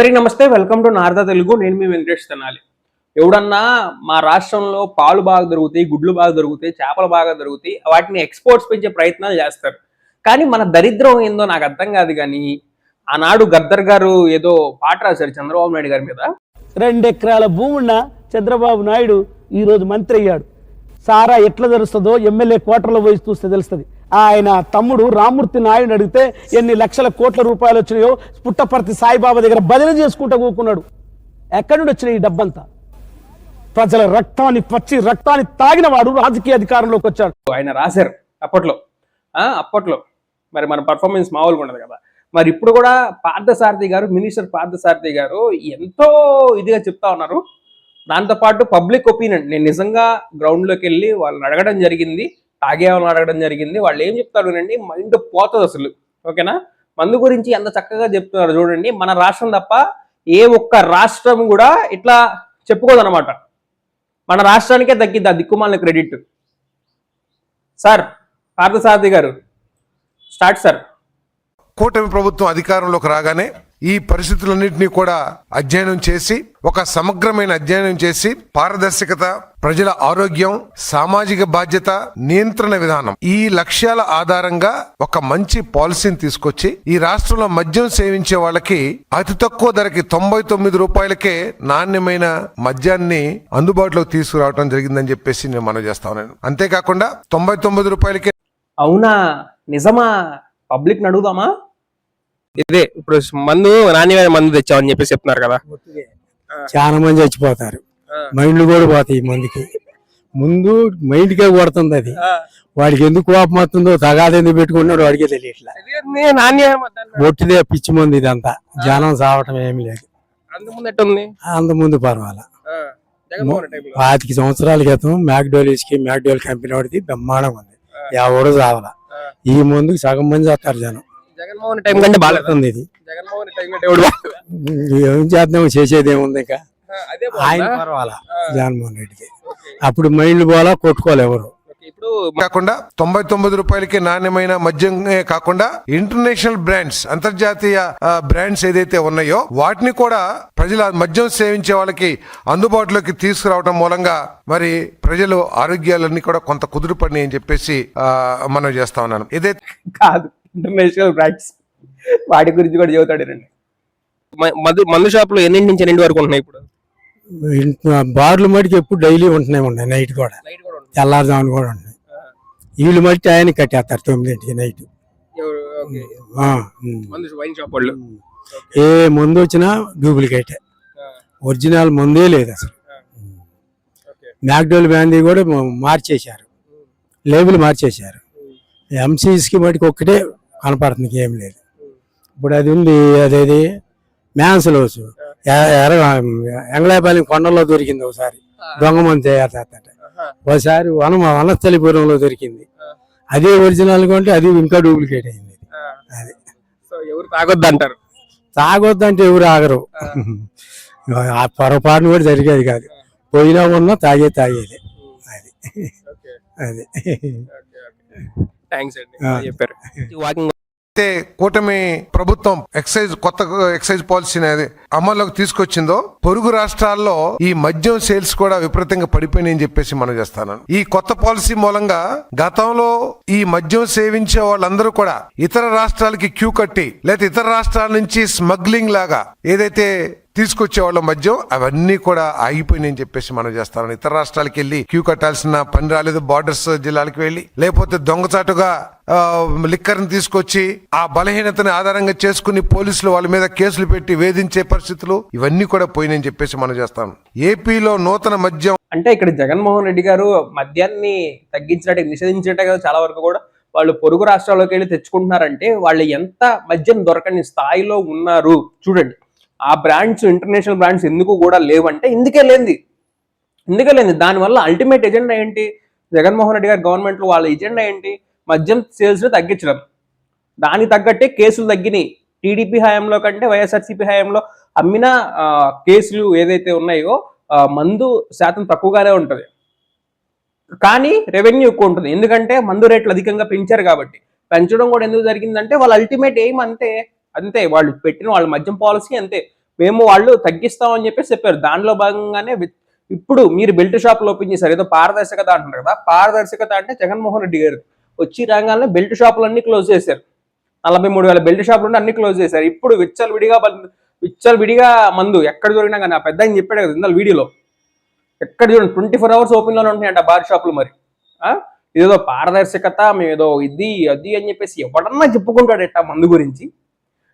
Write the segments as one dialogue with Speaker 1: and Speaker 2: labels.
Speaker 1: అందరికీ నమస్తే welcome to Narada Telugu. నేను మీ వెంకటేష్ తెనాలి. ఎవడన్నా మా రాష్ట్రంలో పాలు బాగా దొరుకుతాయి గుడ్లు బాగా దొరుకుతాయి చేపలు బాగా దొరుకుతాయి వాటిని ఎక్స్పోర్ట్స్ పెంచే ప్రయత్నాలు చేస్తారు. కానీ మన దరిద్రం ఏందో నాకు అర్థం కాదు కానీ ఆనాడు గద్దర్ గారు ఏదో పాట రాశారు చంద్రబాబు నాయుడు గారి మీద.
Speaker 2: రెండెకరాల భూమున్న చంద్రబాబు నాయుడు ఈరోజు మంత్రి అయ్యాడు. సారా ఎట్లా తెలుస్తుందో ఎమ్మెల్యే క్వార్టర్లో పోయి చూస్తే తెలుస్తుంది. ఆయన తమ్ముడు రామూర్తి నాయుడు అడిగితే ఎన్ని లక్షల కోట్ల రూపాయలు వచ్చినాయో పుట్టపర్తి సాయిబాబా దగ్గర బదిలీ చేసుకుంటూ కూకున్నాడు. ఎక్కడి నుండి వచ్చినాయి ఈ డబ్బంతా? ప్రజల రక్తాన్ని పచ్చి రక్తాన్ని తాగిన వాడు రాజకీయ అధికారంలోకి వచ్చాడు.
Speaker 1: ఆయన రాశారు అప్పట్లో. ఆ, అప్పట్లో. మరి మన పర్ఫార్మెన్స్ మామూలుగా ఉండదు కదా. మరి ఇప్పుడు కూడా పార్థసారథి గారు మినిస్టర్ పార్థసారథి గారు ఎంతో ఇదిగా చెప్తా ఉన్నారు. దాంతోపాటు పబ్లిక్ ఒపీనియన్ నేను నిజంగా గ్రౌండ్లోకి వెళ్ళి వాళ్ళని అడగడం జరిగింది. తాగే అడగడం జరిగింది. వాళ్ళు ఏం చెప్తారు వినండి మైండ్ పోతుంది అసలు. ఓకేనా? మందు గురించి ఎంత చక్కగా చెప్తున్నారు చూడండి. మన రాష్ట్రం తప్ప ఏ ఒక్క రాష్ట్రం కూడా ఇట్లా చెప్పుకోదన్నమాట. మన రాష్ట్రానికే తగ్గింది ఆ దిక్కుమాలిన క్రెడిట్. సార్ పార్థసారథి గారు స్టార్ట్ సార్.
Speaker 3: కూటమి ప్రభుత్వం అధికారంలోకి రాగానే ఈ పరిస్థితులన్నింటినీ కూడా అధ్యయనం చేసి ఒక సమగ్రమైన అధ్యయనం చేసి పారదర్శకత ప్రజల ఆరోగ్యం సామాజిక బాధ్యత నియంత్రణ విధానం ఈ లక్ష్యాల ఆధారంగా ఒక మంచి పాలసీని తీసుకొచ్చి ఈ రాష్ట్రంలో మద్యం సేవించే వాళ్ళకి అతి తక్కువ ధరకి తొంభై తొమ్మిది రూపాయలకే నాణ్యమైన మద్యాన్ని అందుబాటులోకి తీసుకురావడం జరిగిందని చెప్పేసి నేను మనం చేస్తా ఉన్నాను. అంతేకాకుండా తొంభై తొమ్మిది రూపాయలకే
Speaker 1: అవునా? నిజమా? పబ్లిక్ అడుగుదామా? ఇదే ఇప్పుడు మందు నాణ్యమైన మందు తెచ్చామని చెప్పేసి చెప్తున్నారు కదా.
Speaker 4: చాలా మంది చచ్చిపోతారు. మైండ్లు కూడా పోతాయి మందికి. ముందు మైండ్కే కొడుతుంది అది. వాడికి ఎందుకు కోపం వస్తుందో తగాదు ఎందుకు పెట్టుకున్నాడు వాడికే తెలియట్లా. ఒట్టిదే పిచ్చి మంది ఇదంతా. జనం సావటం ఏమీ లేదు. అంత ముందు పర్వాలా. పాతిక సంవత్సరాల క్రితం మ్యాక్డోలిస్కి మ్యాక్డోల్ కంపెనీ వాడిది బ్రహ్మాండంగా ఉంది. ఎవడు చావాల.
Speaker 1: ఆ.
Speaker 4: ఈ ముందుకు సగం మంది చేస్తారు జనం.
Speaker 1: జగన్మోహన్ టైం కంటే
Speaker 4: బాగుంది ఇది
Speaker 1: జగన్మోహన్ టైం కంటే ఎవడు.
Speaker 4: ఏం చేద్దాం చేసేది ఏముంది ఇంకా ఆయన? పర్వాలా. జగన్మోహన్ రెడ్డికి. అప్పుడు మైండ్లు పోలా కొట్టుకోవాలి ఎవరు
Speaker 1: ఓకే, ఇప్పుడు
Speaker 3: కాకుండా తొంభై తొమ్మిది రూపాయలకి నాణ్యమైన మద్యమే కాకుండా ఇంటర్నేషనల్ బ్రాండ్స్ అంతర్జాతీయ బ్రాండ్స్ ఏదైతే ఉన్నాయో వాటిని కూడా ప్రజల మద్యం సేవించే వాళ్ళకి అందుబాటులోకి తీసుకురావడం మూలంగా మరి ప్రజలు ఆరోగ్యాలన్నీ కూడా కొంత కుదురుపడినాయి అని చెప్పేసి ఆ, మనం చేస్తా ఉన్నాను ఏదైతే
Speaker 1: కాదు ఇంటర్నేషనల్ బ్రాండ్స్. వాటి గురించి కూడా చెబుతాడు రండి మందు మందు షాపులు ఎన్నింటి నుంచి ఎన్నింటి వరకు ఉంటున్నాయి ఇప్పుడు?
Speaker 4: బార్లు మటుకు ఎప్పుడు డైలీ ఉంటూనే ఉన్నాయి నైట్ కూడా.
Speaker 1: నైట్ కూడా ఉంటుంది
Speaker 4: తెల్లారుజామున కూడా ఉన్నాయి వీళ్ళు మట్టి ఆయన కట్టేస్తారు తొమ్మిదింటికి నైట్. ఏ మందు వచ్చినా డూప్లికేట్. ఒరిజినల్ మందే లేదు అసలు.
Speaker 1: ఓకే.
Speaker 4: మ్యాక్డోల్ బ్యాందీ కూడా మార్చేశారు. లేబుల్ మార్చేశారు. ఎంసీస్కి మటుకు ఒక్కటే కనపడుతుంది ఏం లేదు. ఇప్పుడు అది ఉంది అదేది? మ్యాన్స్లోస్ ఎంగళాపాలెం కొండల్లో దొరికింది ఒకసారి. దొంగ
Speaker 1: ఆహా.
Speaker 4: ఒకసారి వన వనస్థలిపురంలో దొరికింది. అదే ఒరిజినల్ కొంటే అది ఇంకా డూప్లికేట్ అయింది. అది.
Speaker 1: సో ఎవరు తాగొద్దు అంటారు
Speaker 4: తాగొద్దంటే ఎవరు ఆగరు. ఆ. పొరపాటును కూడా జరిగేది కాదు. పోయినా ఉన్నా తాగే తాగేది. అది. అది.
Speaker 1: థ్యాంక్స్ అండి. చెప్పారు. వాకింగ్
Speaker 3: అయితే కూటమి ప్రభుత్వం ఎక్సైజ్ కొత్త ఎక్సైజ్ పాలసీని అది అమల్లోకి తీసుకొచ్చిందో పొరుగు రాష్ట్రాల్లో ఈ మద్యం సేల్స్ కూడా విపరీతంగా పడిపోయినాయి అని చెప్పేసి మనం చేస్తాను. ఈ కొత్త పాలసీ మూలంగా గతంలో ఈ మద్యం సేవించే వాళ్ళందరూ కూడా ఇతర రాష్ట్రాలకి క్యూ కట్టి లేదా ఇతర రాష్ట్రాల నుంచి స్మగ్లింగ్ లాగా ఏదైతే తీసుకొచ్చే వాళ్ళ మధ్య అవన్నీ కూడా ఆగిపోయినాయని చెప్పేసి మనం చేస్తాను ఇతర రాష్ట్రాలకు వెళ్ళి క్యూ కట్టాల్సిన పని రాలేదు బార్డర్స్ జిల్లాలకు వెళ్ళి లేకపోతే దొంగచాటుగా లిక్కర్ని తీసుకొచ్చి ఆ బలహీనతని ఆధారంగా చేసుకుని పోలీసులు వాళ్ళ మీద కేసులు పెట్టి వేధించే పరిస్థితులు ఇవన్నీ కూడా పోయినాయని చెప్పేసి మనం చేస్తాం. ఏపీలో నూతన మద్యం
Speaker 1: అంటే ఇక్కడ జగన్మోహన్ రెడ్డి గారు మద్యాన్ని తగ్గించినట్టు నిషేధించినట్టే కదా చాలా వరకు కూడా వాళ్ళు పొరుగు రాష్ట్రాల్లోకి వెళ్ళి తెచ్చుకుంటున్నారంటే వాళ్ళు ఎంత మద్యం దొరకని స్థాయిలో ఉన్నారు. చూడండి. ఆ బ్రాండ్స్ ఇంటర్నేషనల్ బ్రాండ్స్ ఎందుకు కూడా లేవంటే ఇందుకే లేనిది. ఇందుకే లేనిది. దానివల్ల అల్టిమేట్ ఎజెండా ఏంటి? జగన్మోహన్ రెడ్డి గారి గవర్నమెంట్లో వాళ్ళ ఎజెండా ఏంటి? మద్యం సేల్స్ తగ్గించడం. దానికి తగ్గట్టే కేసులు తగ్గినాయి. టీడీపీ హయాంలో కంటే వైఎస్ఆర్సీపీ హయాంలో అమ్మిన కేసులు ఏదైతే ఉన్నాయో మందు శాతం తక్కువగానే ఉంటుంది. కానీ రెవెన్యూ ఎక్కువ ఉంటుంది. ఎందుకంటే మందు రేట్లు అధికంగా పెంచారు కాబట్టి. పెంచడం కూడా ఎందుకు జరిగిందంటే వాళ్ళ అల్టిమేట్ ఎయిమ్ అంతే. అంతే వాళ్ళు పెట్టిన వాళ్ళ మద్యం పాలసీ అంతే. మేము వాళ్ళు తగ్గిస్తామని చెప్పేసి చెప్పారు. దానిలో భాగంగానే ఇప్పుడు మీరు బెల్ట్ షాపులు ఓపెన్ చేశారు. ఏదో పారదర్శకత అంటున్నారు కదా. పారదర్శకత అంటే జగన్మోహన్ రెడ్డి గారు వచ్చి రాగానే బెల్ట్ షాపులు అన్ని క్లోజ్ చేశారు. నలభై మూడు వేల బెల్ట్ షాపులు ఉంటే అన్ని క్లోజ్ చేశారు. ఇప్పుడు విచ్చలు విడిగా విచ్చలు విడిగా మందు ఎక్కడ దొరికినా కానీ ఆ పెద్ద చెప్పాడు కదా ఇందాక వీడియోలో ఎక్కడ చూడండి ట్వంటీ ఫోర్ అవర్స్ ఓపెన్లోనే ఉంటున్నాయంట బార్ షాపులు మరి. ఆ? ఇదేదో పారదర్శకత మేము ఏదో ఇది అది అని చెప్పేసి ఎవడన్నా చెప్పుకుంటాడట మందు గురించి.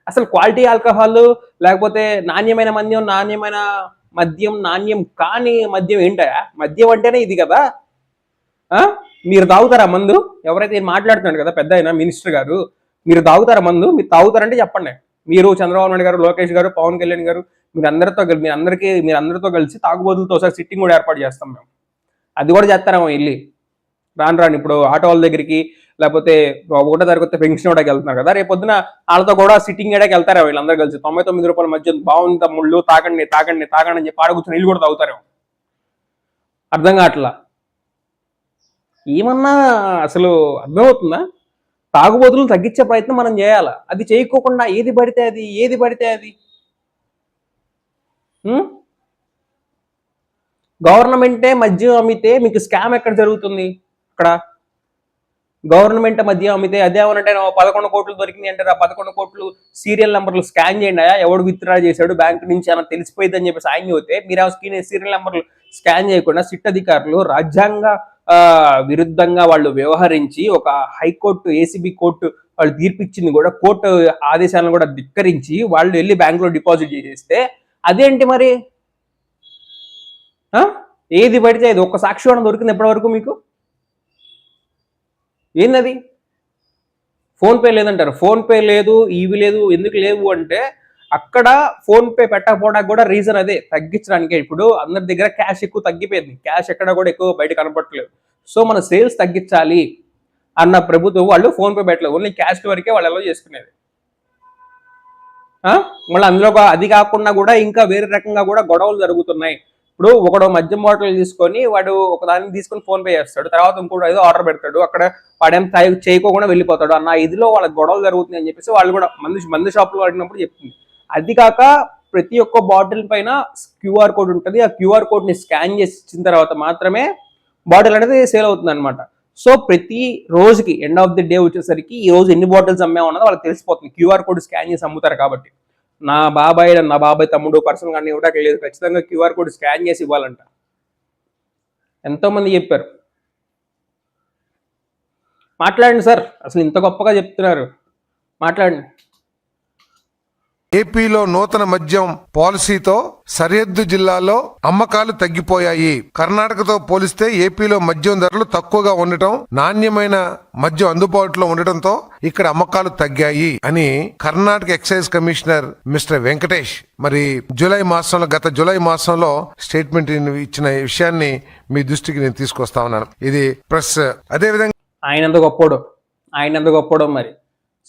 Speaker 1: అసలు క్వాలిటీ ఆల్కహాల్ లేకపోతే నాణ్యమైన మద్యం నాణ్యమైన మద్యం నాణ్యం కాని మద్యం ఏంటయా మద్యం అంటేనే ఇది కదా? ఆ? మీరు తాగుతారా మందు? ఎవరైతే మాట్లాడుతున్నాడు కదా పెద్ద అయినా మినిస్టర్ గారు మీరు తాగుతారా మందు? మీరు తాగుతారంటే చెప్పండి. మీరు చంద్రబాబు నాయుడు గారు లోకేష్ గారు పవన్ కళ్యాణ్ గారు మీరు అందరితో మీరు అందరికీ మీరు అందరితో కలిసి తాగుబోతులతో ఒకసారి సిట్టింగ్ కూడా ఏర్పాటు చేస్తాం మేము. అది కూడా చేస్తారేమో వెళ్ళి. రాను రాను. ఇప్పుడు ఆటో వాళ్ళ దగ్గరికి లేకపోతే ఒకటో తరగతి పెన్షన్ ఇవ్వడానికి వెళ్తున్నారు కదా. రేపు పొద్దున వాళ్ళతో కూడా సిట్టింగ్ ఏడాకి వెళ్తారు వీళ్ళందరూ కలిసి? తొంభై తొమ్మిది రూపాయల మధ్య బాగుంది తమ్ముళ్ళు తాగండి తాగండి తాగండి అని చెప్పి ఆడ కూర్చొని కూడా తాగుతారేమో. అర్థం కావట్లా? ఏమన్నా అసలు అర్థమవుతుందా? తాగుబోతులను తగ్గించే ప్రయత్నం మనం చేయాలి? అది చేయకోకుండా ఏది పడితే అది ఏది పడితే అది. గవర్నమెంటే మద్యం అమ్మితే మీకు స్కామ్ ఎక్కడ జరుగుతుంది? అక్కడ గవర్నమెంట్ మధ్య అమ్మితే అదే అంటే పదకొండు కోట్లు దొరికింది అంటే ఆ పదకొండు కోట్లు సీరియల్ నెంబర్లు స్కాన్ చేయండి అయ్యా ఎవడు విత్డ్రా చేశాడు బ్యాంక్ నుంచి అని తెలిసిపోయింది అని చెప్పేసి ఆయన చెబితే మీరు ఆ స్కీన్ సీరియల్ నెంబర్లు స్కాన్ చేయకుండా సిట్ అధికారులు రాజ్యాంగ విరుద్ధంగా వాళ్ళు వ్యవహరించి ఒక హైకోర్టు ఏసీబీ కోర్టు వాళ్ళు తీర్పిచ్చింది కూడా కోర్టు ఆదేశాలను కూడా ధిక్కరించి వాళ్ళు వెళ్ళి బ్యాంకులో డిపాజిట్ చేసేస్తే అదేంటి మరి ఆ? ఏది పడితే ఇది ఒక సాక్షి కూడా దొరికింది ఎప్పటి వరకు మీకు ఏందది? ఫోన్పే లేదంటారు. ఫోన్పే లేదు ఇవి లేదు ఎందుకు లేవు అంటే అక్కడ ఫోన్పే పెట్టకపోవడానికి కూడా రీజన్ అదే. తగ్గించడానికే. ఇప్పుడు అందరి దగ్గర క్యాష్ ఎక్కువ తగ్గిపోయింది. క్యాష్ ఎక్కడ కూడా ఎక్కువ బయట కనపడట్లేదు. సో మన సేల్స్ తగ్గించాలి అన్న ప్రభుత్వం వాళ్ళు ఫోన్పే పెట్టలేదు. ఓన్లీ క్యాష్ వరకే వాళ్ళు ఎలా చేసుకునేది. మళ్ళీ అందులో అది కాకుండా కూడా ఇంకా వేరే రకంగా కూడా గొడవలు జరుగుతున్నాయి. ఇప్పుడు ఒకడు మద్యం బాటిల్ తీసుకొని వాడు ఒక దాన్ని తీసుకొని ఫోన్ పే చేస్తాడు. తర్వాత ఇంకోటి ఏదో ఆర్డర్ పెడతాడు. అక్కడ వాడేం తాగి చేయకోకుండా వెళ్ళిపోతాడు. అన్న ఇదిలో వాళ్ళకి గొడవలు జరుగుతుంది అని చెప్పేసి వాళ్ళు కూడా మందు మందు షాప్లో వాడినప్పుడు చెప్తుంది. అది కాక ప్రతి ఒక్క బాటిల్ పైన క్యూఆర్ కోడ్ ఉంటుంది. ఆ క్యూఆర్ కోడ్ని స్కాన్ చేసి ఇచ్చిన తర్వాత మాత్రమే బాటిల్ అనేది సేల్ అవుతుంది అనమాట సో ప్రతి రోజుకి ఎండ్ ఆఫ్ ది డే వచ్చేసరికి ఈ రోజు ఎన్ని బాటిల్స్ అమ్మామన్నది వాళ్ళకి తెలిసిపోతుంది. క్యూఆర్ కోడ్ స్కాన్ చేసి అమ్ముతారు కాబట్టి. నా బాబాయ్ నా బాబాయ్ తమ్ముడు పర్సన్ కానీ ఇవ్వడానికి లేదు. ఖచ్చితంగా క్యూఆర్ కోడ్ స్కాన్ చేసి ఇవ్వాలంట. ఎంతో మంది చెప్పారు. మాట్లాడండి సార్. అసలు ఇంత గొప్పగా చెప్తున్నారు. మాట్లాడండి.
Speaker 3: ఏపీలో నూతన మద్యం పాలసీతో సరిహద్దు జిల్లాలో అమ్మకాలు తగ్గిపోయాయి. కర్ణాటకతో పోలిస్తే ఏపీలో మద్యం ధరలు తక్కువగా ఉండటం నాణ్యమైన మద్యం అందుబాటులో ఉండటంతో ఇక్కడ అమ్మకాలు తగ్గాయి అని Karnataka excise commissioner mister Venkatesh మరి జూలై మాసంలో గత జూలై మాసంలో స్టేట్మెంట్ ఇచ్చిన విషయాన్ని మీ దృష్టికి నేను తీసుకొస్తా ఉన్నాను. ఇది ప్రెస్. అదేవిధంగా
Speaker 1: ఆయన ఎంత గొప్పోడు. ఆయన ఎంత గొప్పోడో మరి.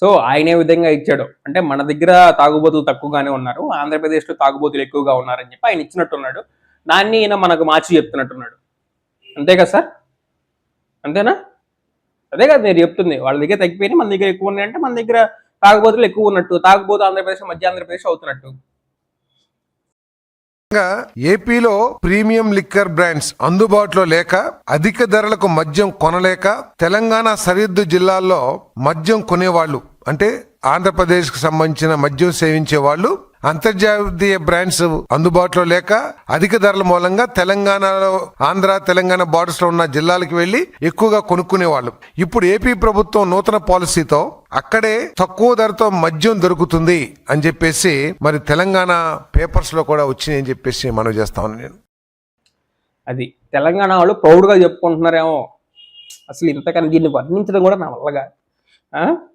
Speaker 1: సో ఆయనే విధంగా ఇచ్చాడు. అంటే మన దగ్గర తాగుబోతులు తక్కువగానే ఉన్నారు. ఆంధ్రప్రదేశ్లో తాగుబోతులు ఎక్కువగా ఉన్నారని చెప్పి ఆయన ఇచ్చినట్టున్నాడు. దాన్ని ఈయన మనకు మార్చి చెప్తున్నట్టున్నాడు. అంతే కదా సార్? అంతేనా? అదే కదా మీరు చెప్తుంది. వాళ్ళ దగ్గర తగ్గిపోయినా మన దగ్గర ఎక్కువ ఉన్నాయంటే మన దగ్గర తాగుబోతులు ఎక్కువ ఉన్నట్టు తాగుబోతు ఆంధ్రప్రదేశ్ మధ్య ఆంధ్రప్రదేశ్ అవుతున్నట్టు.
Speaker 3: ఏపీలో ప్రీమియం లిక్కర్ బ్రాండ్స్ అందుబాటులో లేక అధిక ధరలకు మద్యం కొనలేక తెలంగాణ సరిహద్దు జిల్లాల్లో మద్యం కొనేవాళ్ళు అంటే ఆంధ్రప్రదేశ్కు సంబంధించిన మద్యం సేవించే వాళ్ళు అంతర్జాతీయ బ్రాండ్స్ అందుబాటులో లేక అధిక ధరల మూలంగా తెలంగాణలో ఆంధ్ర తెలంగాణ బార్డర్స్లో ఉన్న జిల్లాలకు వెళ్ళి ఎక్కువగా కొనుక్కునేవాళ్ళు. ఇప్పుడు ఏపీ ప్రభుత్వం నూతన పాలసీతో అక్కడే తక్కువ ధరతో మద్యం దొరుకుతుంది అని చెప్పేసి మరి తెలంగాణ పేపర్స్లో కూడా వచ్చినాయి అని చెప్పేసి మనం చేస్తాను నేను.
Speaker 1: అది తెలంగాణ వాళ్ళు ప్రౌడ్గా చెప్పుకుంటున్నారేమో. అసలు ఇంతకన్నా దీన్ని వర్ణించడం కూడా నా వల్లగా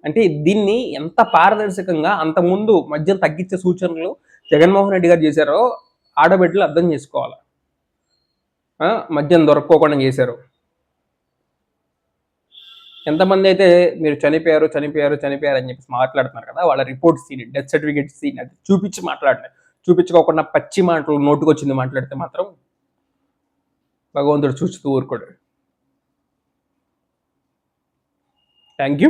Speaker 1: అంటే దీన్ని ఎంత పారదర్శకంగా అంత ముందు మద్యం తగ్గించే సూచనలు జగన్మోహన్ రెడ్డి గారు చేశారో ఆడబిడ్డలు అర్థం చేసుకోవాలి. మద్యం దొరక్కోకుండా చేశారు. ఎంతమంది అయితే మీరు చనిపోయారు చనిపోయారు చనిపోయారు అని చెప్పేసి మాట్లాడుతున్నారు కదా వాళ్ళ రిపోర్ట్ సీని డెత్ సర్టిఫికేట్ సీన్ అది చూపించి మాట్లాడలేదు చూపించుకోకుండా పచ్చి మాటలు నోటుకొచ్చింది మాట్లాడితే మాత్రం భగవంతుడు చూస్తూ ఊరుకోడు. Thank you